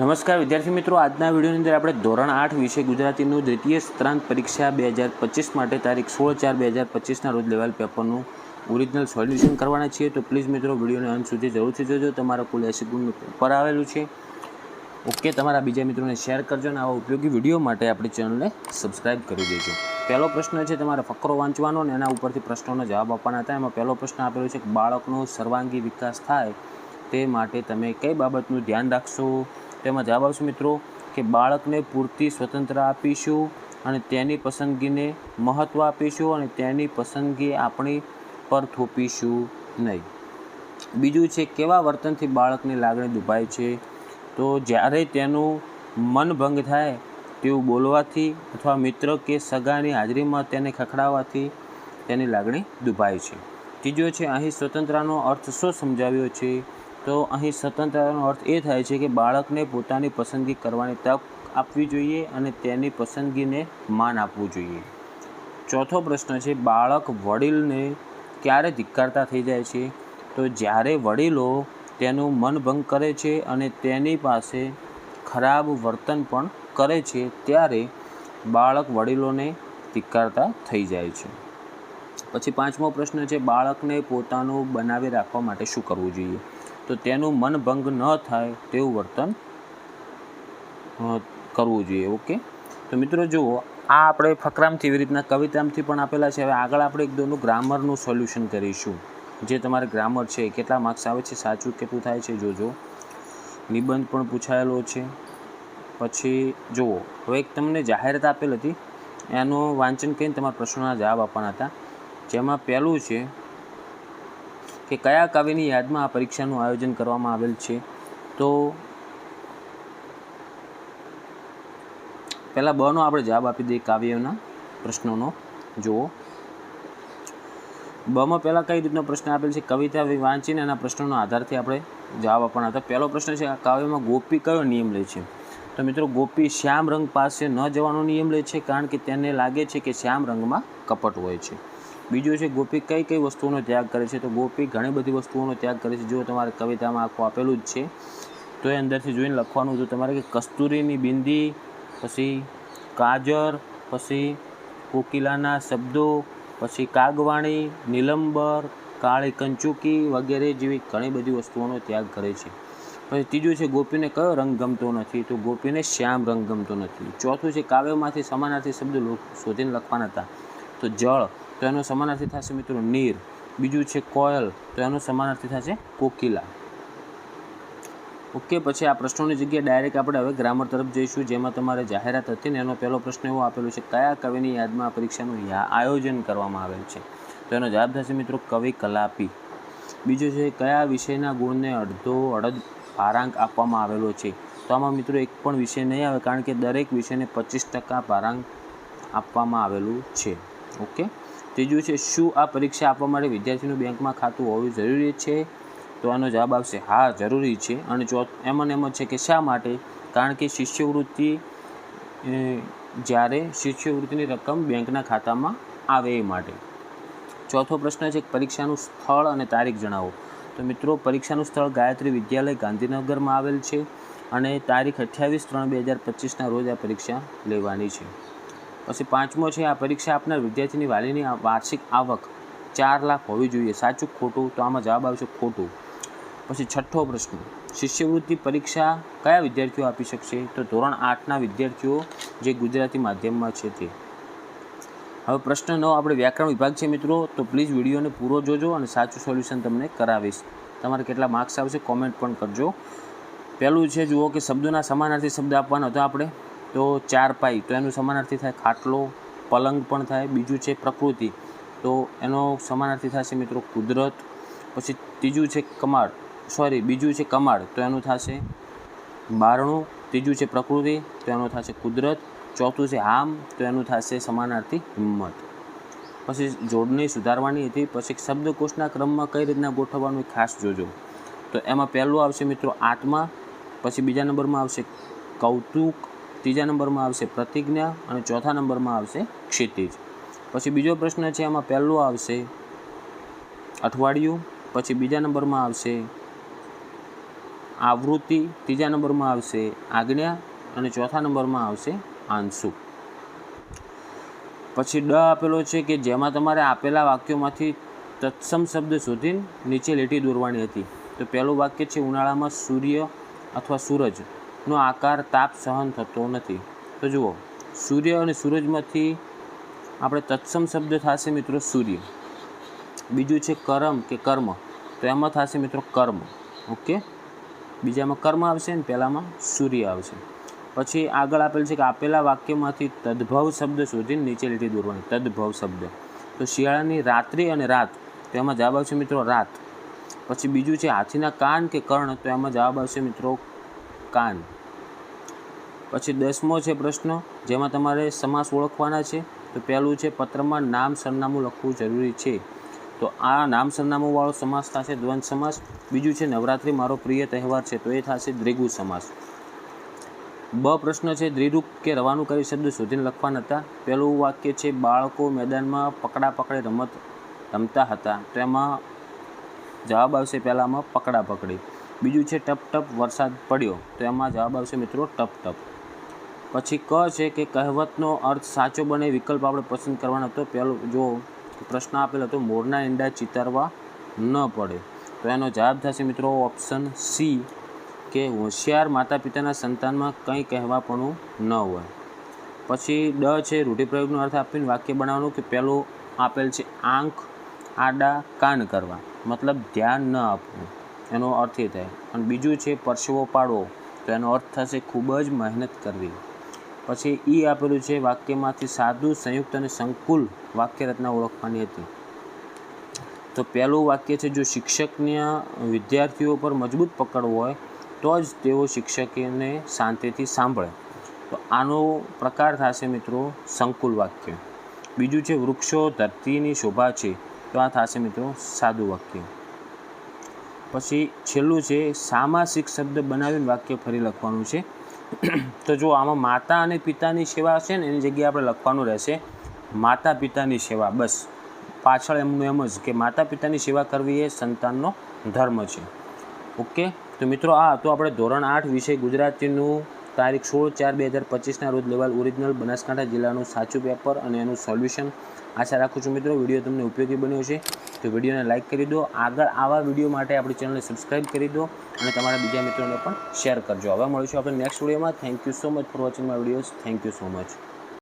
નમસ્કાર, વિદ્યાર્થી મિત્રો. આજના વિડીયોની અંદર આપણે ધોરણ આઠ વિષય ગુજરાતીનું દ્વિતીય સ્ત્રાંત પરીક્ષા બે હજાર પચીસ માટે તારીખ સોળ ચાર બે હજાર પચીસના રોજ લેવલ પેપરનું ઓરિજિનલ સોલ્યુશન કરવાના છીએ. તો પ્લીઝ મિત્રો, વિડીયોને અંત સુધી જરૂરથી જોજો. તમારા કુલ એસી ગુણનું પેપર આવેલું છે. ઓકે, તમારા બીજા મિત્રોને શેર કરજો અને આવા ઉપયોગી વીડિયો માટે આપણી ચેનલને સબસ્ક્રાઇબ કરી દેજો. પહેલો પ્રશ્ન છે, તમારે ફકરો વાંચવાનો અને એના ઉપરથી પ્રશ્નોનો જવાબ આપવાના હતા. એમાં પહેલો પ્રશ્ન આપેલો છે કે બાળકનો સર્વાંગી વિકાસ થાય તે માટે તમે કઈ બાબતનું ધ્યાન રાખશો? તેમાં જવાબ આવશે મિત્રો કે બાળકને પૂરતી સ્વતંત્રતા આપીશું અને તેની પસંદગીને મહત્ત્વ આપીશું અને તેની પસંદગી આપણી પર થોપીશું નહીં. બીજું છે, કેવા વર્તનથી બાળકની લાગણી દુભાય છે? તો જ્યારે તેનું મન ભંગ થાય તેવું બોલવાથી અથવા મિત્ર કે સગાની હાજરીમાં તેને ખખડાવવાથી તેની લાગણી દુભાય છે. ત્રીજો છે, અહીં સ્વતંત્રતાનો અર્થ શું સમજાવ્યો છે? તો અહીં સ્વતંત્રતાનો અર્થ એ થાય છે કે બાળકને પોતાની પસંદગી કરવાની તક આપવી જોઈએ અને તેની પસંદગીને માન આપવું જોઈએ. ચોથો પ્રશ્ન છે, બાળક વડીલને ક્યારે ધિક્કારતા થઈ જાય છે? તો જ્યારે વડીલો તેનું મનભંગ કરે છે અને તેની પાસે ખરાબ વર્તન પણ કરે છે, ત્યારે બાળક વડીલોને ધિક્કારતા થઈ જાય છે. પછી પાંચમો પ્રશ્ન છે, બાળકને પોતાનું બનાવી રાખવા માટે શું કરવું જોઈએ? તો તેનું મનભંગ ન થાય તેવું વર્તન કરવું જોઈએ, ઓકે? તો મિત્રો જુઓ, આ આપણે ફકરામથી એવી રીતના કવિતામથી પણ આપેલા છે. હવે આગળ આપણે એક દોનું ગ્રામરનું સોલ્યુશન કરીશું. જે તમારે ગ્રામર છે, કેટલા માર્ક્સ આવે છે, સાચું કેટલું થાય છે, જોજો. નિબંધ પણ પૂછાયેલો છે. પછી જુઓ, હવે એક તમને જાહેરાત આપેલ હતી. એનું વાંચન કરીને તમારા પ્રશ્નોના જવાબ આપવાના હતા. જેમાં પહેલું છે કે કયા કાવ્યની યાદમાં આ પરીક્ષાનું આયોજન કરવામાં આવેલ છે? તો પહેલાં બનો, આપણે જવાબ આપી દઈએ કાવ્યના પ્રશ્નોનો. જુઓ. બમાં પહેલાં કઈ રીતનો પ્રશ્ન આપેલ છે? કવિતા વાંચીને એના પ્રશ્નોના આધારથી આપણે જવાબ આપવાના. હતા પહેલો પ્રશ્ન છે, આ કાવ્યમાં ગોપી કયો નિયમ લે છે? તો મિત્રો, ગોપી શ્યામ રંગ પાસે ન જવાનો નિયમ લે છે, કારણ કે તેને લાગે છે કે શ્યામ રંગમાં કપટ હોય છે. બીજું છે, ગોપી કઈ કઈ વસ્તુઓનો ત્યાગ કરે છે? તો ગોપી ઘણી બધી વસ્તુઓનો ત્યાગ કરે છે. જો તમારે કવિતામાં આખું આપેલું જ છે, તો એ અંદરથી જોઈને લખવાનું હતું તમારે કે કસ્તુરીની બિંદી, પછી કાજર, પછી કોકિલાના શબ્દો, પછી કાગવાણી, નીલંબર, કાળી કંચુકી વગેરે જેવી ઘણી બધી વસ્તુઓનો ત્યાગ કરે છે. પછી ત્રીજું છે, ગોપીને કયો રંગ ગમતો નથી? તો ગોપીને શ્યામ રંગ ગમતો નથી. ચોથું છે, કાવ્યમાંથી સમાનાર્થી શબ્દો શોધીને લખવાના હતા. તો જળ. તો એનો સમાનાર્થી થશે મિત્રો નીર. બીજું છે કોયલ, તો એનો સમાનાર્થી થશે કોકિલા. ઓકે, પછી આ પ્રશ્નોની જગ્યાએ ડાયરેક્ટ આપણે હવે ગ્રામર તરફ જઈશું, જેમાં તમારે જાહેરાત હતી ને એનો પહેલો પ્રશ્ન એવો આપેલો છે, કયા કવિની યાદમાં આ પરીક્ષાનું આયોજન કરવામાં આવેલ છે? તો એનો જવાબ થશે મિત્રો કવિ કલાપી. બીજો છે કયા વિષયના ગુણને અડધો અડધ ભારાંક આપવામાં આવેલો છે? તો આમાં મિત્રો એક પણ વિષય નહીં આવે, કારણ કે દરેક વિષયને પચીસ ટકા ભારાંક આપવામાં આવેલું છે. ઓકે? ત્રીજું છે, શું આ પરીક્ષા આપવા માટે વિદ્યાર્થીનું બેંકમાં ખાતું હોવું જરૂરી છે? તો આનો જવાબ આવશે, હા, જરૂરી છે. અને ચો એમ એમ જ છે કે શા માટે? કારણ કે શિષ્યવૃત્તિ જ્યારે શિષ્યવૃત્તિની રકમ બેંકના ખાતામાં આવે એ માટે. ચોથો પ્રશ્ન છે, પરીક્ષાનું સ્થળ અને તારીખ જણાવો. તો મિત્રો, પરીક્ષાનું સ્થળ ગાયત્રી વિદ્યાલય ગાંધીનગરમાં આવેલ છે અને તારીખ અઠ્યાવીસ ત્રણ બે હજાર પચીસના રોજ આ પરીક્ષા લેવાની છે. પછી પાંચમો છે, આ પરીક્ષા આપનાર વિદ્યાર્થીની વાલીની વાર્ષિક આવક ચાર લાખ હોવી જોઈએ. સાચું ખોટું? તો આમાં જવાબ આવશે ખોટું. પછી છઠ્ઠો પ્રશ્ન. શિષ્યવૃત્તિ પરીક્ષા કયા વિદ્યાર્થીઓ આપી શકશે? તો ધોરણ આઠના વિદ્યાર્થીઓ જે ગુજરાતી માધ્યમમાં છે તે. હવે પ્રશ્ન નો આપણે વ્યાકરણ વિભાગ છે મિત્રો, તો પ્લીઝ વિડીયોને પૂરો જોજો અને સાચું સોલ્યુશન તમને કરાવીશ. તમારે કેટલા માર્ક્સ આવશે કોમેન્ટ પણ કરજો. પહેલું છે, જુઓ કે શબ્દોના સમાનાર્થી શબ્દ આપવાનો હતો આપણે. તો ચાર પાઈ તો એનું સમાનાર્થી થાય ખાટલો, પલંગ પણ થાય, બીજું છે પ્રકૃતિ. તો એનો સમાનાર્થી થશે મિત્રો કુદરત, પછી ત્રીજું છે કમાડ સોરી બીજું છે કમાડ, તો એનું થશે બારણું, ત્રીજું છે પ્રકૃતિ, તો એનું થશે કુદરત, ચોથું છે આમ, તો એનું થશે સમાનાર્થી હિંમત. પછી જોડણી સુધારવાની હતી, પછી શબ્દકોશના ક્રમમાં કઈ રીતના ગોઠવવાનું ખાસ જોજો. તો એમાં પહેલું આવશે મિત્રો આત્મા, પછી બીજા નંબરમાં આવશે કૌતુક ત્રીજા નંબરમાં આવશે પ્રતિજ્ઞા અને ચોથા નંબરમાં આવશે ક્ષિતિજ. પછી બીજો પ્રશ્ન છે એમાં પહેલું આવશે અઠવાડિયું, પછી બીજા નંબરમાં આવશે આવૃત્તિ, ત્રીજા નંબરમાં આવશે આજ્ઞા અને ચોથા નંબરમાં આવશે આંશુ પછી ડ આપેલો છે કે જેમાં તમારે આપેલા વાક્યોમાંથી તત્સમ શબ્દ શોધીને નીચે લીટી દોરવાની હતી. તો પહેલું વાક્ય છે, ઉનાળામાં સૂર્ય અથવા સૂરજનો આકાર તાપ સહન થતો નથી. તો જુઓ, સૂર્ય અને સૂરજમાંથી આપણે તત્સમ શબ્દ થશે મિત્રો સૂર્ય. બીજું છે કરમ કે કર્મ. તો એમાં થશે મિત્રો કર્મ. ઓકે? બીજામાં કર્મ આવશે ને પહેલામાં સૂર્ય આવશે. પછી આગળ આપેલ છે કે આપેલા વાક્યમાંથી તદ્ભવ શબ્દ શોધીને નીચે લીટી દોરવાની. તદ્ભવ શબ્દ. તો શિયાળાની રાત્રિ અને રાત. તો એમાં જવાબ આવશે મિત્રો રાત. પછી બીજું છે હાથીના કાન કે કર્ણ. તો એમાં જવાબ આવશે મિત્રો કાન. પછી દસમો છે પ્રશ્ન, જેમાં તમારે સમાસ ઓળખવાના છે, તો પહેલું છે પત્રમાં નામ સરનામું લખવું જરૂરી છે. તો આ નામ સરનામુંવાળો સમાસ થશે દ્વંદ સમાસ. બીજું છે નવરાત્રિ મારો પ્રિય તહેવાર છે, તો એ થશે દ્વિગુ સમાસ. બ પ્રશ્ન છે દ્વિરૂપ કે રવાનું કરી શબ્દ શોધીને લખવાના હતા. પહેલું વાક્ય છે બાળકો મેદાનમાં પકડા પકડી રમત રમતા હતા. તો એમાં જવાબ આવશે પહેલાંમાં પકડા પકડી. બીજું છે ટપ ટપ વરસાદ પડ્યો. તો એમાં જવાબ આવશે મિત્રો ટપ ટપ. પછી ક છે કે કહેવતનો અર્થ સાચો બને વિકલ્પ આપણે પસંદ કરવાનો હતો. પહેલો જો પ્રશ્ન આપેલો હતો, મોરના ઈંડા ચિતારવા ન પડે. તો એનો જવાબ થશે મિત્રો ઓપ્શન સી, કે હોશિયાર માતા પિતાના સંતાનમાં કંઈ કહેવાપણું ન હોય. પછી ડ છે રૂઢિપ્રયોગનો અર્થ આપીને વાક્ય બનાવવાનું કે પહેલું આપેલ છે, આંખ આડા કાન કરવા. મતલબ ધ્યાન ન આપવું. એનો અર્થ એ થાય. અને બીજું છે, પરસેવો પાડવો. તો એનો અર્થ થશે, ખૂબ જ મહેનત કરવી. પછી ઈ આપેલું છે વાક્યમાંથી સાદું, સંયુક્ત અને સંકુલ વાક્ય રચના ઓળખવાની હતી. તો પહેલું વાક્ય છે, જો શિક્ષકને વિદ્યાર્થીઓ પર મજબૂત પકડ હોય, તો જ તેઓ શિક્ષકને શાંતિથી સાંભળે. તો આનો પ્રકાર થશે મિત્રો સંકુલ વાક્ય. બીજું છે, વૃક્ષો ધરતીની શોભા છે, તો આ થશે મિત્રો સાદું વાક્ય. પછી છેલ્લું છે, સામાસિક શબ્દ બનાવીને વાક્ય ફરી લખવાનું છે. તો જો આમાં માતા અને પિતાની સેવા છે ને, એની જગ્યાએ આપણે લખવાનું રહેશે માતા પિતાની સેવા. બસ. પાછળ એમનું એમ જ કે માતા પિતાની સેવા કરવી એ સંતાનનો ધર્મ છે. ઓકે? તો મિત્રો આ હતું આપણે ધોરણ આઠ વિષય ગુજરાતીનું તારીખ સોળ ચાર બે હજાર પચીસના રોજ લેવાલ ઓરિજિનલ બનાસકાંઠા જિલ્લાનું સાચું પેપર અને એનું સોલ્યુશન આશા રાખું છું મિત્રો, વીડિયો તમને ઉપયોગી બન્યો છે તો વિડીયોને લાઇક કરી દો, આગળ આવા વીડિયો માટે આપણી ચેનલને સબસ્ક્રાઇબ કરી દો અને તમારા બીજા મિત્રોને પણ શેર કરજો. હવે મળીશું આપણે નેક્સ્ટ વિડીયોમાં. Thank you so much for watching my videos thank you so much